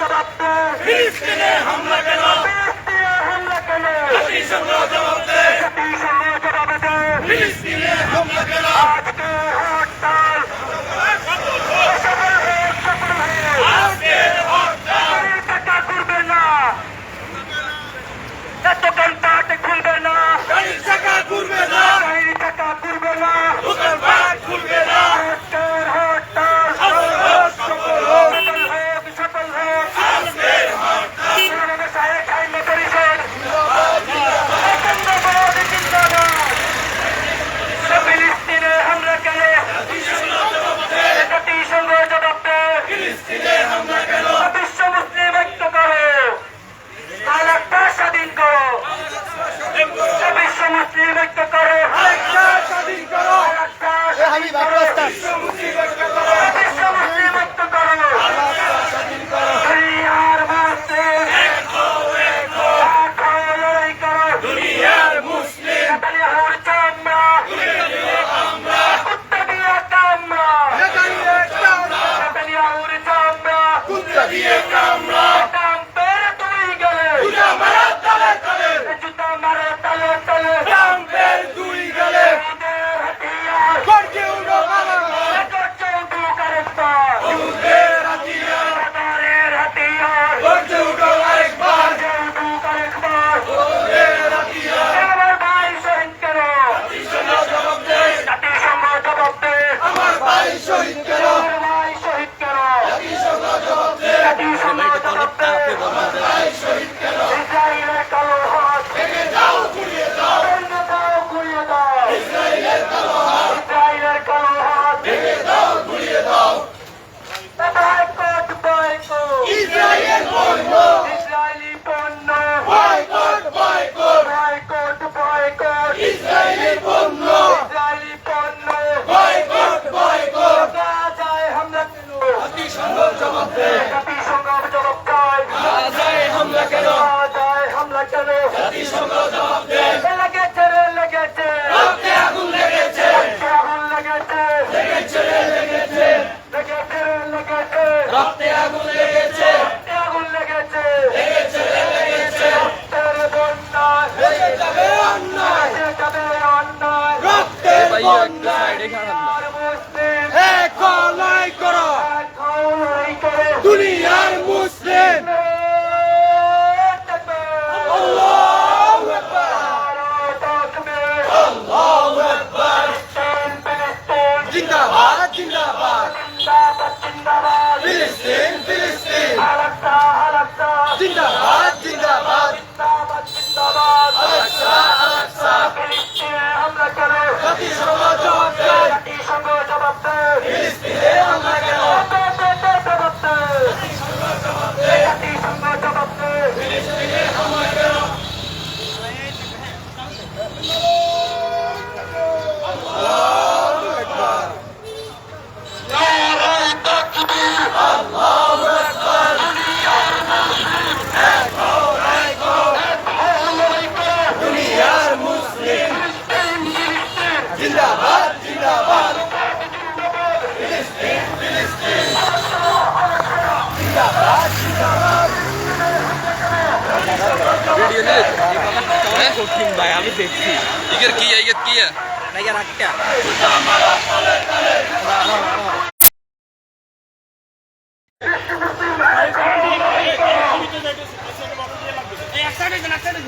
জবাব দে হামলা কেন হামলা কেন লড়াই করো করো দুনিয়ার মুসলিম জিন্দাবাদ জিন্দাবাদ ফিলিস্তিন ফিলিস্তিন জিন্দাবাদ জিন্দাবাদ আলাক্সা আলাক্সা জাতিসংঘ জবাব কঠিন ভাই আমি দেখছি ইগের কি ইগের কি ইগের আটটা এক সাইডে এক সাইডে